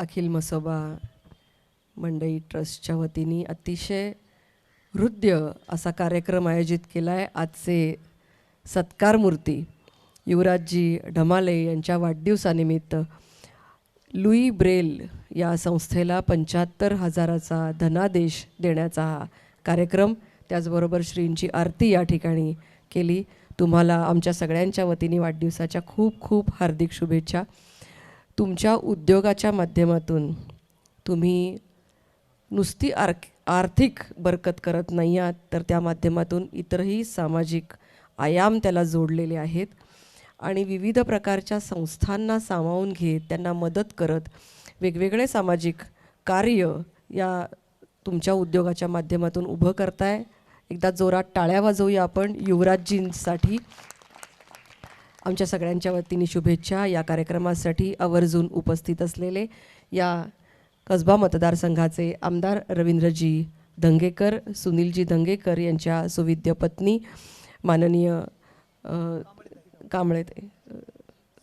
अखिल मसोबा मंडई ट्रस्टच्या वतीने अतिशय हृदय असा कार्यक्रम आयोजित केला आहे आजचे सत्कार मूर्ती युवराजजी ढमाले यांच्या वाढदिवसानिमित्त लुई ब्रेल या संस्थेला पंच्याहत्तर हजाराचा धनादेश देण्याचा हा कार्यक्रम त्याचबरोबर श्रींची आरती या ठिकाणी केली. तुम्हाला आमच्या सगळ्यांच्या वतीने वाढदिवसाच्या खूप खूप हार्दिक शुभेच्छा. तुमच्या उद्योगाच्या माध्यमातून तुम्ही नुसती आर आर्थिक बरकत करत नाही आहात तर त्या माध्यमातून इतरही सामाजिक आयाम त्याला जोडलेले आहेत. आणि विविध प्रकारच्या संस्थांना सामावून घेत त्यांना मदत करत वेगवेगळे सामाजिक कार्य या तुमच्या उद्योगाच्या माध्यमातून उभं करताय. एकदा जोरात टाळ्या वाजवूया आपण. युवराजजींसाठी आमच्या सगळ्यांच्या वतीने शुभेच्छा. या कार्यक्रमासाठी आवर्जून उपस्थित असलेले या कसबा मतदारसंघाचे आमदार रवींद्रजी धंगेकर सुनीलजी धंगेकर यांच्या सुविद्य पत्नी माननीय कांबळे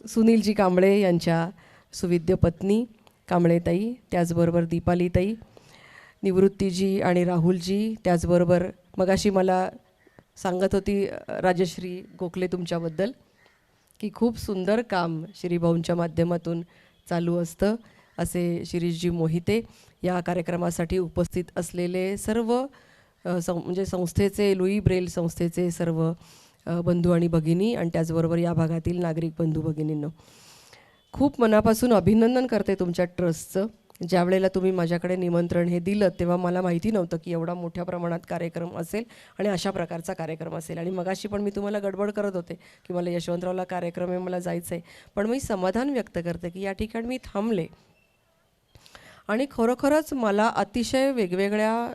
सुनीलजी कांबळे यांच्या सुविद्य पत्नी कांबळेताई त्याचबरोबर दीपालीताई निवृत्तीजी आणि राहुलजी त्याचबरोबर मगाशी मला सांगत होती राजश्री गोखले तुमच्याबद्दल. की खूप सुंदर काम श्रीभाऊंच्या माध्यमातून चालू असतं असे शिरीषजी मोहिते या कार्यक्रमासाठी उपस्थित असलेले सर्व सं म्हणजे संस्थेचे लुई ब्रेल संस्थेचे सर्व बंधू आणि भगिनी आणि त्याचबरोबर या भागातील नागरिक बंधू भगिनींनो. खूप मनापासून अभिनंदन करते तुमच्या ट्रस्टचं. ज्या वेळेला तुम्ही माझ्याकडे निमंत्रण हे दिलं तेव्हा मला माहिती नव्हतं की एवढा मोठ्या प्रमाणात कार्यक्रम असेल आणि अशा प्रकारचा कार्यक्रम असेल. आणि मगाशी पण मी तुम्हाला गडबड करत होते की मला यशवंतरावला कार्यक्रम आहे मला जायचं आहे पण मी समाधान व्यक्त करते की या ठिकाणी मी थांबले. आणि खरोखरच मला अतिशय वेगवेगळ्या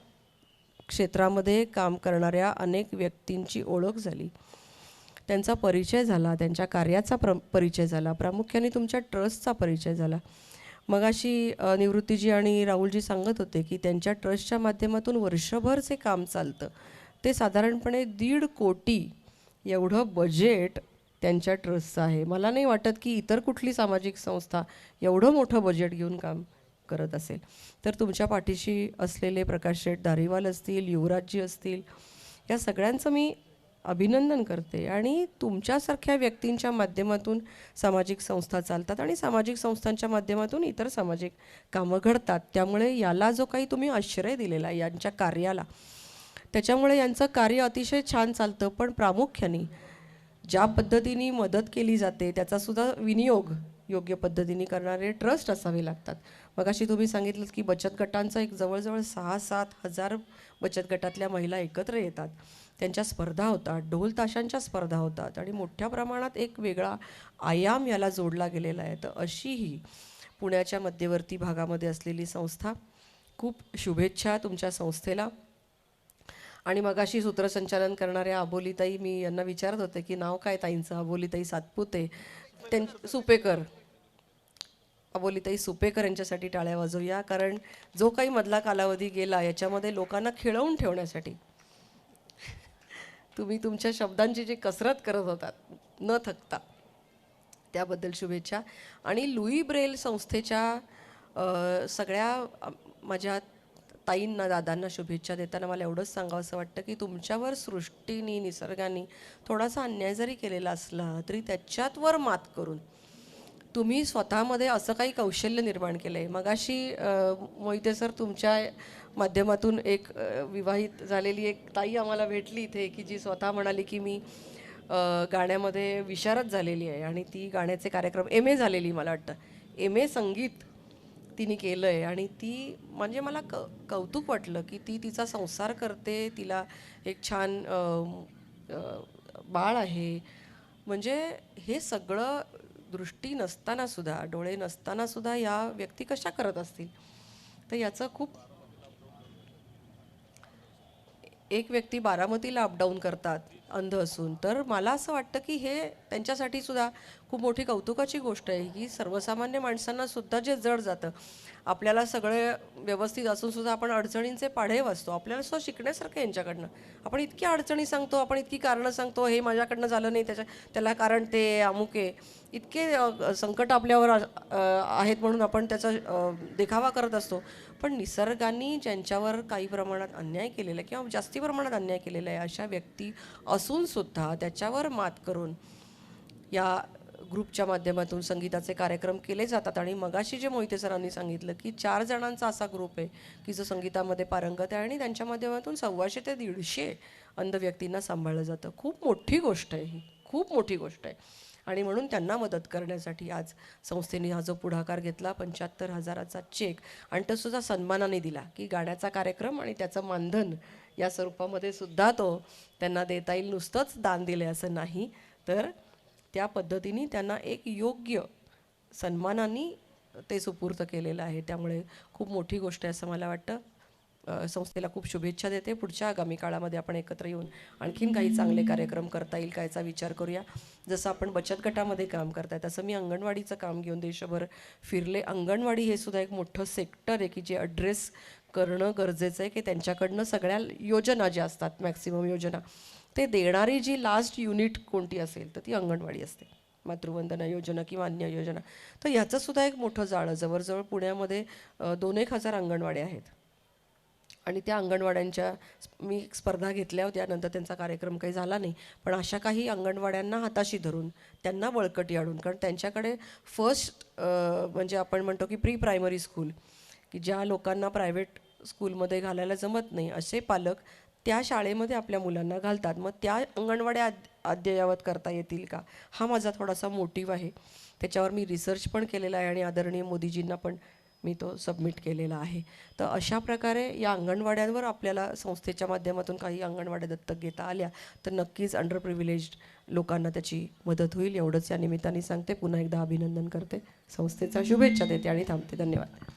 क्षेत्रामध्ये काम करणाऱ्या अनेक व्यक्तींची ओळख झाली. त्यांचा परिचय झाला त्यांच्या कार्याचा प्र परिचय झाला. प्रामुख्याने तुमच्या ट्रस्टचा परिचय झाला. मगाशी निवृत्तीजी आणि राहुलजी सांगत होते की त्यांच्या ट्रस्टच्या माध्यमातून वर्षभर जे काम चालतं ते साधारणपणे दीड कोटी एवढं बजेट त्यांच्या ट्रस्टचं आहे. मला नाही वाटत की इतर कुठली सामाजिक संस्था एवढं मोठं बजेट घेऊन काम करत असेल. तर तुमच्या पाठीशी असलेले प्रकाश शेठ दारीवाल असतील युवराजजी असतील या सगळ्यांचं मी अभिनंदन करते. आणि तुमच्यासारख्या व्यक्तींच्या माध्यमातून सामाजिक संस्था चालतात आणि सामाजिक संस्थांच्या माध्यमातून इतर सामाजिक कामं घडतात. त्यामुळे याला जो काही तुम्ही आश्रय दिलेला आहे यांच्या कार्याला त्याच्यामुळे यांचं कार्य अतिशय छान चालतं. पण प्रामुख्याने ज्या पद्धतीने मदत केली जाते त्याचासुद्धा विनियोग योग्य पद्धतीने करणारे ट्रस्ट असावे लागतात. मगाशी तुम्ही सांगितलं की बचत गटांचा एक जवळजवळ सहा सात हजार बचत गटातल्या महिला एकत्र येतात. त्यांच्या स्पर्धा होतात ढोल ताशांच्या स्पर्धा होतात आणि मोठ्या प्रमाणात एक वेगळा आयाम याला जोडला गेलेला आहे. तर अशी ही पुण्याच्या मध्यवर्ती भागामध्ये असलेली संस्था खूप शुभेच्छा तुमच्या संस्थेला. आणि मगाशी सूत्रसंचालन करणाऱ्या अबोलीताई मी यांना विचारत होते की नाव काय ताईंचं? अबोलीताई सातपुते त्यां सुपेकर. अबोलीताई सुपेकर यांच्यासाठी टाळ्या वाजवूया. कारण जो काही मधला कालावधी गेला याच्यामध्ये लोकांना खिळवून ठेवण्यासाठी तुम्ही तुमच्या शब्दांची जी कसरत करत होतात न थकता त्याबद्दल शुभेच्छा. आणि लुई ब्रेल संस्थेच्या सगळ्या माझ्या ताईंना दादांना शुभेच्छा देताना मला एवढंच सांगावं असं वाटतं की तुमच्यावर सृष्टीनी निसर्गाने थोडासा अन्याय जरी केलेला असला तरी त्याच्यातवर मात करून तुम्ही स्वतःमध्ये असं काही कौशल्य निर्माण केलं आहे मगाशी मोहिते सर तुमच्या माध्यमातून एक विवाहित झालेली एक ताई आम्हाला भेटली इथे की जी स्वतः म्हणाली की मी गाण्यामध्ये विशारद झालेली आहे आणि ती गाण्याचे कार्यक्रम एम ए झालेली मला वाटतं. एम ए संगीत तिने केलं आहे आणि ती म्हणजे मला क कौतुक वाटलं की ती तिचा संसार करते तिला एक छान बाळ आहे. म्हणजे हे सगळं दृष्टी नसताना सुद्धा डोळे नसताना सुद्धा या व्यक्ती कशा करत असतील? तर याचं खूप एक व्यक्ती बारामतीला अपडाऊन करतात अंध असून. तर मला असं वाटतं की हे त्यांच्यासाठी सुद्धा खूप मोठी कौतुकाची गोष्ट आहे. की सर्वसामान्य माणसांना सुद्धा जे जड जातं आपल्याला सगळे व्यवस्थित असून सुद्धा आपण अडचणींचे पाढे वाचतो. आपल्याला सुद्धा शिकण्यासारखं यांच्याकडनं. आपण इतकी अडचणी सांगतो आपण इतकी कारणं सांगतो हे माझ्याकडनं झालं नाही त्याच्या त्याला कारण ते अमुक आहे. इतके संकट आपल्यावर आहेत म्हणून आपण त्याचा देखावा करत असतो. पण निसर्गाने ज्यांच्यावर काही प्रमाणात अन्याय केलेला आहे किंवा जास्ती प्रमाणात अन्याय केलेला आहे अशा व्यक्ती असूनसुद्धा त्याच्यावर मात करून या ग्रुपच्या माध्यमातून संगीताचे कार्यक्रम केले जातात. आणि मगाशी जे मोहिते सरांनी सांगितलं की चार जणांचा असा ग्रुप आहे की जो संगीतामध्ये पारंगत आहे आणि त्यांच्या माध्यमातून सव्वाशे ते दीडशे अंध व्यक्तींना सांभाळलं जातं. खूप मोठी गोष्ट आहे ही. खूप मोठी गोष्ट आहे. आणि म्हणून त्यांना मदत करण्यासाठी आज संस्थेने हा जो पुढाकार घेतला पंच्याहत्तर हजाराचा चेक आणि तो सुद्धा सन्मानाने दिला की गाण्याचा कार्यक्रम आणि त्याचं मानधन या स्वरूपामध्ये सुद्धा तो त्यांना देता येईल. नुसतंच दान दिले असं नाही. तर त्या पद्धतीने त्यांना एक योग्य सन्मानाने ते सुपूर्त केलेलं आहे. त्यामुळे खूप मोठी गोष्ट आहे असं मला वाटतं. संस्थेला खूप शुभेच्छा देते. पुढच्या आगामी काळामध्ये आपण एकत्र येऊन आणखीन काही चांगले कार्यक्रम करता येईल कायचा विचार करूया. जसं आपण बचत गटामध्ये काम करताय तसं मी अंगणवाडीचं काम घेऊन देशभर फिरले. अंगणवाडी हे सुद्धा एक मोठं सेक्टर आहे की जे अड्रेस करणं गरजेचं आहे की त्यांच्याकडनं सगळ्या योजना ज्या असतात मॅक्सिमम योजना ते देणारी जी लास्ट युनिट कोणती असेल तर ती अंगणवाडी असते. मातृवंदना योजना किंवा अन्य योजना. तर याचंसुद्धा एक मोठं जाळं जवळजवळ पुण्यामध्ये दोन एक हजार अंगणवाड्या आहेत. आणि त्या अंगणवाड्यांच्या मी एक स्पर्धा घेतल्या होत्या. नंतर त्यांचा कार्यक्रम काही झाला नाही. पण अशा काही अंगणवाड्यांना हाताशी धरून त्यांना बळकटी आणून कारण त्यांच्याकडे फर्स्ट म्हणजे आपण म्हणतो की प्री प्रायमरी स्कूल की ज्या लोकांना प्रायव्हेट स्कूलमध्ये घालायला जमत नाही असे पालक त्या शाळेमध्ये आपल्या मुलांना घालतात. मग त्या अंगणवाड्या अद्ययावत करता येतील का? हा माझा थोडासा मोटिव्ह आहे. त्याच्यावर मी रिसर्च पण केलेला आहे आणि आदरणीय मोदीजींना पण मी तो सबमिट केलेला आहे. तर अशा प्रकारे या अंगणवाड्यांवर आपल्याला संस्थेच्या माध्यमातून काही अंगणवाड्या दत्तक घेता आल्या तर नक्कीच अंडर प्रिव्हिलेज्ड लोकांना त्याची मदत होईल. एवढंच या निमित्ताने सांगते. पुन्हा एकदा अभिनंदन करते. संस्थेचा शुभेच्छा देते आणि थांबते. धन्यवाद.